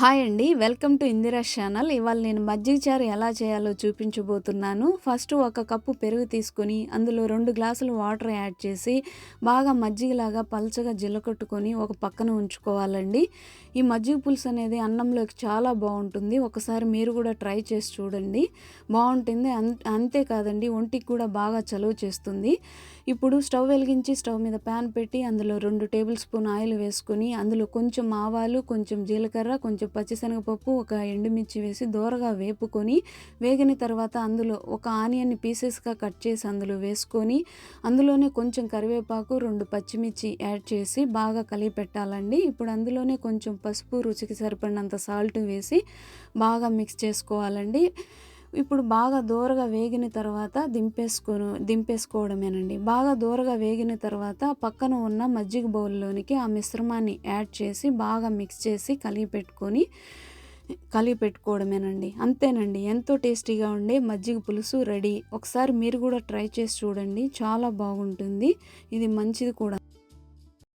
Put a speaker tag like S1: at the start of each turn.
S1: Hi అండి welcome to Indira channel. ఇవాళ నేను మజ్జిగ చారు ఎలా చేయాలో చూపించబోతున్నాను. ఫస్ట్ ఒక కప్పు పెరుగు తీసుకొని అందులో రెండు గ్లాసులు వాటర్ యాడ్ చేసి బాగా మజ్జిగలాగా పల్చగా జిల్లకొట్టుకొని ఒక పక్కన ఉంచుకోవాలండి. ఈ మజ్జిగ పులుసు అనేది అన్నంలోకి చాలా బాగుంటుంది. ఒకసారి మీరు కూడా ట్రై చేసి చూడండి. బాగుంటుంది. అంతే అంతేకాదండి ఒంటికి కూడా బాగా చలువ చేస్తుంది. ఇప్పుడు స్టవ్ వెలిగించి స్టవ్ మీద ప్యాన్ పెట్టి అందులో రెండు టేబుల్ స్పూన్ ఆయిల్ వేసుకొని అందులో కొంచెం ఆవాలు కొంచెం జీలకర్ర కొంచెం పచ్చిశనగపప్పు ఒక ఎండుమిర్చి వేసి దూరగా వేపుకొని వేగిన తర్వాత అందులో ఒక ఆనియన్ని పీసెస్గా కట్ చేసి అందులో వేసుకొని అందులోనే కొంచెం కరివేపాకు రెండు పచ్చిమిర్చి యాడ్ చేసి బాగా కలిపి పెట్టాలండి. ఇప్పుడు అందులోనే కొంచెం పసుపు రుచికి సరిపడినంత సాల్ట్ వేసి బాగా మిక్స్ చేసుకోవాలండి. ఇప్పుడు బాగా దూరగా వేగిన తర్వాత దింపేసుకోను దింపేసుకోవడమేనండి. బాగా దూరగా వేగిన తర్వాత పక్కన ఉన్న మజ్జిగ బౌల్లోనికి ఆ మిశ్రమాన్ని యాడ్ చేసి బాగా మిక్స్ చేసి కలిగి పెట్టుకొని కలిగి పెట్టుకోవడమేనండి. అంతేనండి. ఎంతో టేస్టీగా ఉండే మజ్జిగ పులుసు రెడీ. ఒకసారి మీరు కూడా ట్రై చేసి చూడండి. చాలా బాగుంటుంది. ఇది మంచిది కూడా.